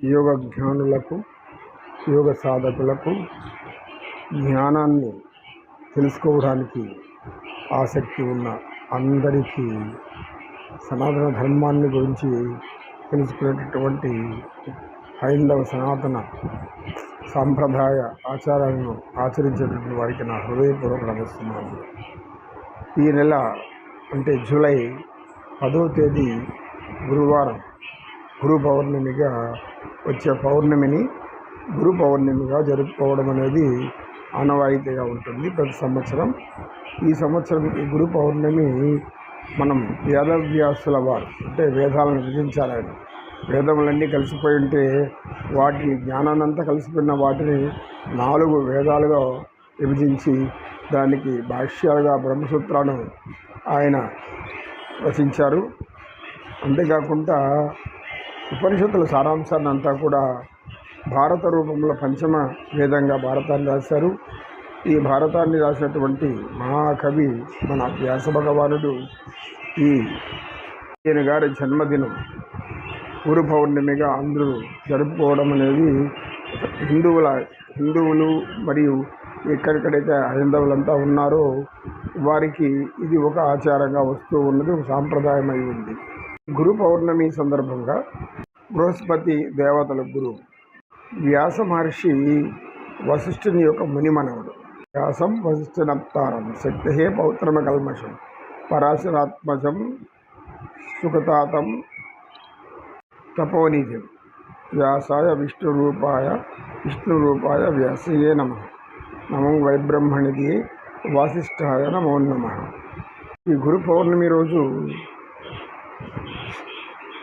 యోగ జ్ఞానులకు యోగ సాధకులకు జ్ఞానాన్ని తెలుసుకోవడానికి ఆసక్తి ఉన్న అందరికీ సనాతన ధర్మాన్ని గురించి తెలుసుకునేటటువంటి హైందవ సనాతన సాంప్రదాయ ఆచారాలను ఆచరించేటటువంటి వారికి నా హృదయపూర్వక నమస్తున్నాను ఈ నెల అంటే జూలై పదో తేదీ గురువారం గురు పౌర్ణమిగా వచ్చే పౌర్ణమిని గురు పౌర్ణమిగా జరుపుకోవడం అనేది ఆనవాయితీగా ఉంటుంది ప్రతి సంవత్సరం. ఈ సంవత్సరం ఈ గురు పౌర్ణమి మనం వేదవ్యాసుల వారు అంటే వేదాలను విధించాలని వేదములన్నీ కలిసిపోయి ఉంటే వాటి జ్ఞానాన్నంతా కలిసిపోయిన వాటిని నాలుగు వేదాలుగా విభజించి దానికి భాష్యాలుగా బ్రహ్మసూత్రాలను ఆయన రచించారు. అంతేకాకుండా ఉపనిషత్తుల సారాంశాన్ని అంతా కూడా భారత రూపంలో పంచమ వేదంగా భారతాన్ని రాశారు. ఈ భారతాన్ని రాసినటువంటి మహాకవి మన వ్యాస భగవానుడు ఈ ఈయన గారి జన్మదినం గురు పౌర్ణమిగా అందరూ జరుపుకోవడం అనేది హిందువుల హిందువులు మరియు ఎక్కడెక్కడైతే హైందవులంతా ఉన్నారో వారికి ఇది ఒక ఆచారంగా వస్తూ ఉన్నది ఒక సాంప్రదాయం అయి ఉంది. గురు పౌర్ణమి సందర్భంగా బృహస్పతి దేవతల గురువు వ్యాస మహర్షి వశిష్ఠుని యొక్క మునిమనవుడు. వ్యాసం వశిష్ఠనప్తారం. శక్తి పౌత్రమ కల్మషం. పరాశరాత్మజం సుఖతాతం తపోనిజం వ్యాసాయ విష్ణురూపాయ విష్ణురూపాయ వ్యాసయే నమ. నమం వైబ్రహ్మణిది వాసిష్ఠాయ నమో నమ. ఈ గురు పౌర్ణమి రోజు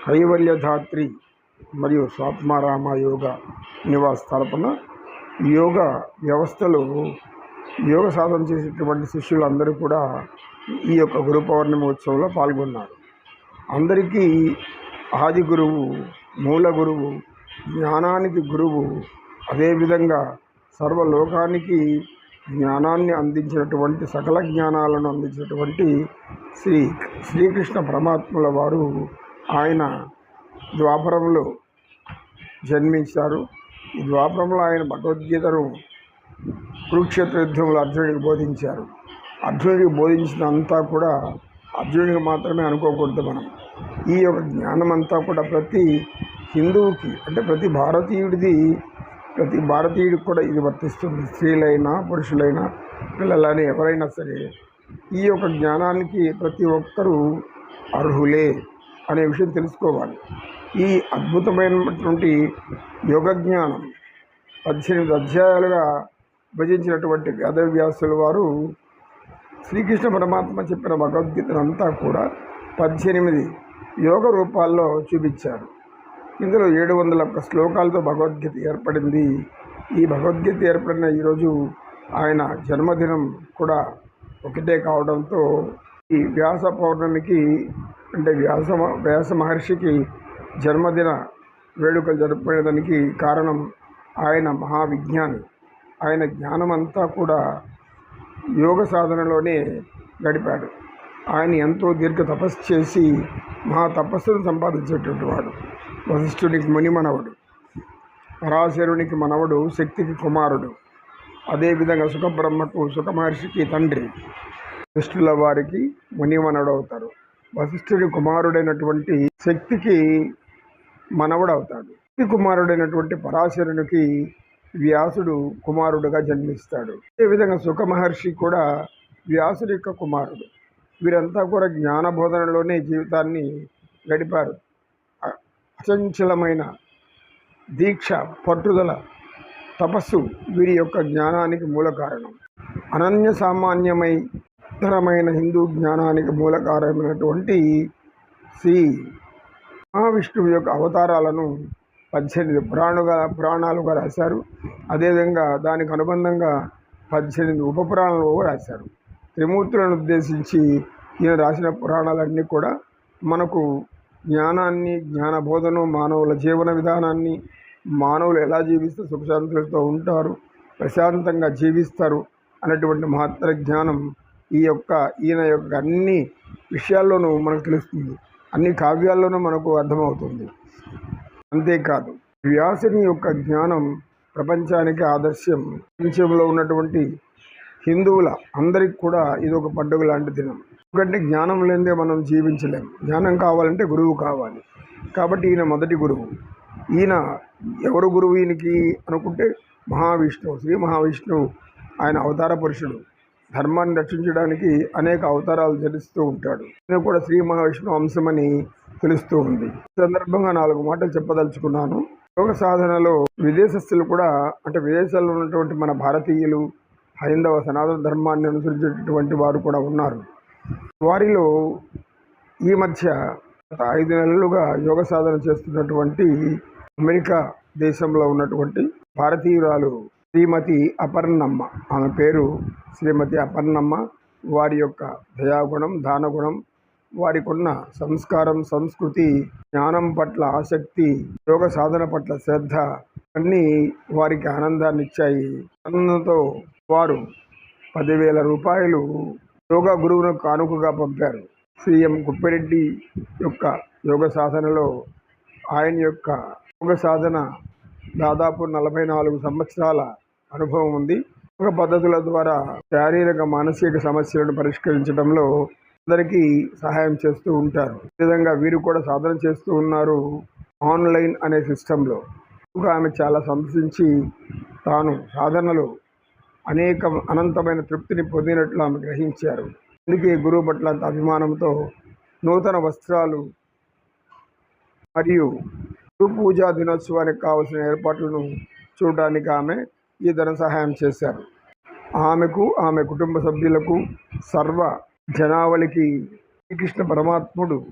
కైవల్యధాత్రి మరియు స్వాత్మారామ యోగ నివాస్ తరపున యోగ వ్యవస్థలు యోగ సాధన చేసేటువంటి శిష్యులందరూ కూడా ఈ యొక్క గురు పౌర్ణమి ఉత్సవంలో పాల్గొన్నారు. అందరికీ ఆది గురువు మూల గురువు జ్ఞానానికి గురువు అదేవిధంగా సర్వలోకానికి జ్ఞానాన్ని అందించినటువంటి సకల జ్ఞానాలను అందించినటువంటి శ్రీ శ్రీకృష్ణ పరమాత్ముల వారు ఆయన ద్వాపరంలో జన్మించారు. ఈ ద్వాపరంలో ఆయన భగవద్గీతను కురుక్షేత్ర యుద్ధంలో అర్జునుడికి బోధించారు. అర్జునుడికి బోధించినంతా కూడా అర్జునుడికి మాత్రమే అనుకోకూడదు మనం. ఈ యొక్క జ్ఞానం అంతా కూడా ప్రతి హిందువుకి అంటే ప్రతి భారతీయుడిది ప్రతి భారతీయుడికి కూడా ఇది వర్తిస్తుంది. స్త్రీలైనా పురుషులైనా పిల్లలని ఎవరైనా సరే ఈ యొక్క జ్ఞానానికి ప్రతి ఒక్కరూ అర్హులే. అనే విషయం తెలుసుకోవాలి. ఈ అద్భుతమైనటువంటి యోగ జ్ఞానం పద్దెనిమిది అధ్యాయాలుగా విభజించినటువంటి వేదవ్యాసుల వారు శ్రీకృష్ణ పరమాత్మ చెప్పిన భగవద్గీతనంతా కూడా పద్దెనిమిది యోగ రూపాల్లో చూపించారు. ఇందులో ఏడు వందల ఒక్క శ్లోకాలతో భగవద్గీత ఏర్పడింది. ఈ భగవద్గీత ఏర్పడిన ఈరోజు ఆయన జన్మదినం కూడా ఒకటే కావడంతో ఈ వ్యాస పౌర్ణమికి అంటే వ్యాస వ్యాస మహర్షికి జన్మదిన వేడుకలు జరుపుకునేదానికి కారణం ఆయన మహావిజ్ఞాని. ఆయన జ్ఞానం అంతా కూడా యోగ సాధనలోనే గడిపాడు. ఆయన ఎంతో దీర్ఘ తపస్సు చేసి మహా తపస్సును సంపాదించేటువంటి వాడు. వశిష్ఠునికి ముని మనవడు. పరాశరునికి మనవడు శక్తికి కుమారుడు. అదేవిధంగా సుఖబ్రహ్మకు సుఖమహర్షికి తండ్రి. వశిష్ఠుల వారికి ముని అవుతారు. వశిష్ఠుడి కుమారుడైనటువంటి శక్తికి మనవడవుతాడు. శక్తి కుమారుడైనటువంటి పరాశరునికి వ్యాసుడు కుమారుడుగా జన్మిస్తాడు. అదేవిధంగా సుఖమహర్షి కూడా వ్యాసుడి యొక్క కుమారుడు. వీరంతా కూడా జ్ఞానబోధనలోనే జీవితాన్ని గడిపారు. అచంచలమైన దీక్ష పట్టుదల తపస్సు వీరి యొక్క జ్ఞానానికి మూల కారణం. అనన్య సామాన్యమై ఉత్తరమైన హిందూ జ్ఞానానికి మూలకారమైనటువంటి శ్రీ మహావిష్ణువు యొక్క అవతారాలను పద్దెనిమిది పురాణుగా పురాణాలుగా రాశారు. అదేవిధంగా దానికి అనుబంధంగా పద్దెనిమిది ఉప పురాణాలు రాశారు. త్రిమూర్తులను ఉద్దేశించి ఈయన రాసిన పురాణాలన్నీ కూడా మనకు జ్ఞానాన్ని జ్ఞానబోధను మానవుల జీవన విధానాన్ని మానవులు ఎలా జీవిస్తే సుఖశాంతులతో ఉంటారు ప్రశాంతంగా జీవిస్తారు అనేటువంటి మహత్తర జ్ఞానం ఈ యొక్క ఈయన యొక్క అన్ని విషయాల్లోనూ మనకు తెలుస్తుంది. అన్ని కావ్యాల్లోనూ మనకు అర్థమవుతుంది. అంతేకాదు వ్యాసుని యొక్క జ్ఞానం ప్రపంచానికి ఆదర్శం. ప్రపంచంలో ఉన్నటువంటి హిందువుల అందరికి కూడా ఇది ఒక పండుగ లాంటి దినం. ఎందుకంటే జ్ఞానం లేనిదే మనం జీవించలేం. జ్ఞానం కావాలంటే గురువు కావాలి. కాబట్టి ఈయన మొదటి గురువు. ఈయన ఎవరు గురువు ఈయనకి అనుకుంటే మహావిష్ణువు. శ్రీ మహావిష్ణువు ఆయన అవతార పురుషుడు. ధర్మాన్ని రక్షించడానికి అనేక అవతారాలు ధరిస్తూ ఉంటాడు. నేను కూడా శ్రీ మహావిష్ణు అంశమని తెలుస్తూ ఉంది. ఈ సందర్భంగా నాలుగు మాటలు చెప్పదలుచుకున్నాను. యోగ సాధనలో విదేశస్తులు కూడా అంటే విదేశాల్లో ఉన్నటువంటి మన భారతీయులు హైందవ సనాతన ధర్మాన్ని అనుసరించేటటువంటి వారు కూడా ఉన్నారు. వారిలో ఈ మధ్య ఐదు నెలలుగా యోగ సాధన చేస్తున్నటువంటి అమెరికా దేశంలో ఉన్నటువంటి భారతీయురాలు శ్రీమతి అపర్ణమ్మ. ఆమె పేరు శ్రీమతి అపర్ణమ్మ. వారి యొక్క దయాగుణం దానగుణం వారికి ఉన్న సంస్కారం సంస్కృతి జ్ఞానం పట్ల ఆసక్తి యోగ సాధన పట్ల శ్రద్ధ అన్నీ వారికి ఆనందాన్ని ఇచ్చాయి. ఆనందంతో వారు పదివేల రూపాయలు యోగా గురువును కానుకగా పంపారు. సీఎం గుప్పిరెడ్డి యొక్క యోగ సాధనలో ఆయన యొక్క యోగ సాధన దాదాపు నలభై నాలుగు సంవత్సరాల అనుభవం ఉంది. ఒక పద్ధతుల ద్వారా శారీరక మానసిక సమస్యలను పరిష్కరించడంలో అందరికీ సహాయం చేస్తూ ఉంటారు. ఈ విధంగా వీరు కూడా సాధన చేస్తూ ఉన్నారు ఆన్లైన్ అనే సిస్టంలో. ఇంకా ఆమె చాలా సంతసించి తాను సాధనలో అనేక అనంతమైన తృప్తిని పొందినట్లు ఆమె గ్రహించారు. అందుకే గురువు పట్ల అంత అభిమానంతో నూతన వస్త్రాలు మరియు గురు పూజా దినోత్సవానికి కావలసిన ఏర్పాట్లను చూడడానికి ఆమె ఈ ధన సహాయం చేశారు. ఆమెకు ఆమె కుటుంబ సభ్యులకు సర్వ జనావళికి శ్రీకృష్ణ పరమాత్ముడు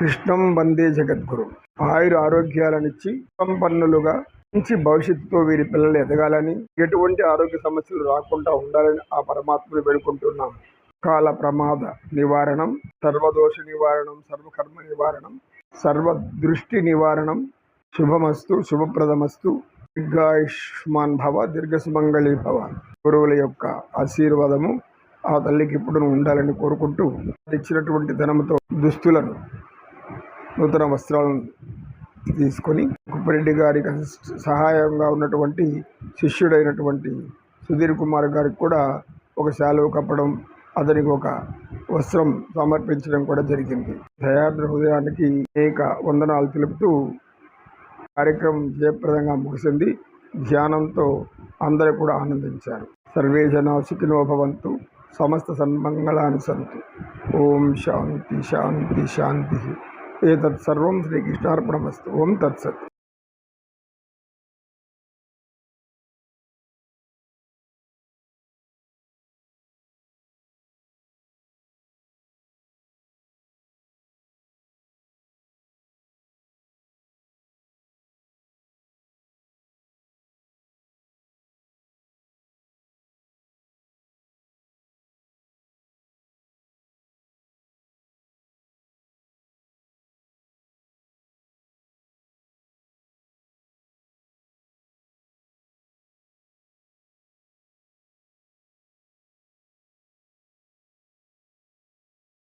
కృష్ణం వందే జగద్గురు. ఆయుర ఆరోగ్యాలనిచ్చి సంపన్నులుగా మంచి భవిష్యత్తుతో వీరి పిల్లలు ఎదగాలని ఎటువంటి ఆరోగ్య సమస్యలు రాకుండా ఉండాలని ఆ పరమాత్మను వేడుకుంటున్నాం. కాల ప్రమాద నివారణం సర్వదోష నివారణం సర్వకర్మ నివారణం సర్వ దృష్టి నివారణం శుభమస్తు శుభప్రదమస్తు దీర్ఘాయుష్మాన్ భవ దీర్ఘసుమంగళి భవ. గురువుల యొక్క ఆశీర్వాదము ఆ తల్లికి ఇప్పుడు ఉండాలని కోరుకుంటూ ఇచ్చినటువంటి ధనంతో దుస్తులను నూతన వస్త్రాలను తీసుకొని కుప్పరెడ్డి గారికి సహాయంగా ఉన్నటువంటి శిష్యుడైనటువంటి సుధీర్ కుమార్ గారికి కూడా ఒక శాలువ కప్పడం అతనికి ఒక వస్త్రం సమర్పించడం కూడా జరిగింది. దయాద్ర హృదయానికి అనేక వందనాలు తెలుపుతూ కార్యక్రమం జయప్రదంగా ముగిసింది. ధ్యానంతో అందరూ కూడా ఆనందించారు. సర్వే జనా సుఖినో భవంతు. సమస్త సన్మంగళాన్ని సంతు ఓం శాంతి శాంతి శాంతి. ఏతత్ సర్వం శ్రీకృష్ణార్పణమస్తు. ఓం తత్సత్.